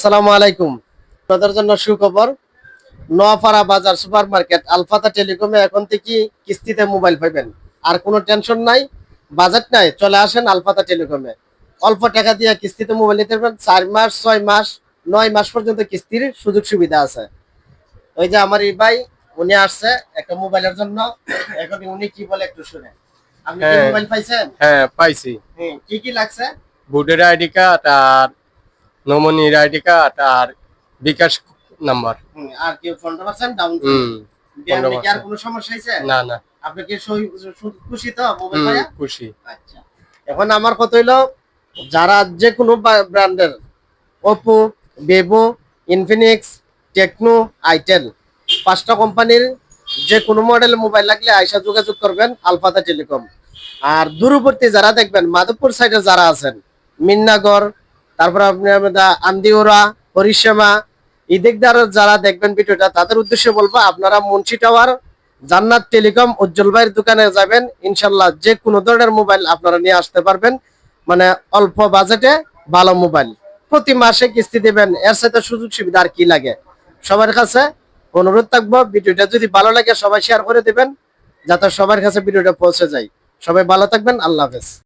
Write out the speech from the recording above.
আসসালামু আলাইকুম। আপনাদের জন্য সুখবর নোয়াপাড়া বাজার সুপার মার্কেট আলফাতা টেলিকমে এখন থেকে কিস্তিতে মোবাইল পাইবেন আর কোনো টেনশন নাই বাজেট নাই চলে আসেন আলফাতা টেলিকমে। অল্প টাকা দিয়ে কিস্তিতে মোবাইল নিতে পারবেন চার মাস ছয় মাস নয় মাস পর্যন্ত কিস্তির সুযোগ সুবিধা আছে। ওই যে আমার এই ভাই উনি আসছে একটা মোবাইলের জন্য। এখন উনি কি বলে একটু শুনে। আপনি কি হ্যাঁ। মোবাইল পাইছেন? হ্যাঁ পাইছি। কি কি লাগছে? ভোটার আইডি কার্ড আর নমনির আইডি কার্ড আর বিকাশ নাম্বার। আর কি পনেরো পার্সেন্ট ডাউন আর কোনো সমস্যা হয়েছে? না না। আপনি কি খুশি তো খুশি। আচ্ছা। এখন আমার কথা হইল যারা যে কোনো ব্র্যান্ডের Oppo Vivo Infinix Tecno itel পাঁচটা কোম্পানির যে কোনো মডেল মোবাইল লাগলে আয়সা যোগাযোগ করবেন আলফাতা টেলিকম আর দূরবর্তী যারা দেখবেন মাধবপুর সাইডে যারা আছেন মিন্নাগর তারপর আপনি আন্দিওরা, হরিশ্যামা ইদিকদার যারা দেখবেন ভিডিওটা, তাদের উদ্দেশ্যে বলব, আপনারা মুন্সি টাওয়ার, জান্নাত টেলিকম, উজ্জ্বল ভাইয়ের দোকানে যাবেন। ইনশাল্লাহ যে কোনো ধরনের মোবাইল আপনারা নিয়ে আসতে পারবেন। মানে অল্প বাজেটে ভালো মোবাইল। প্রতি মাসে কিস্তি দিবেন, এর সাথে সুযোগ সুবিধা আর কি লাগে? সবার কাছে অনুরোধ থাকব, ভিডিওটা যদি ভালো লাগে সবাই শেয়ার করে দেবেন, যাতে সবার কাছে ভিডিওটা পৌঁছে যায়। সবাই ভালো থাকবেন, আল্লাহ হাফেজ।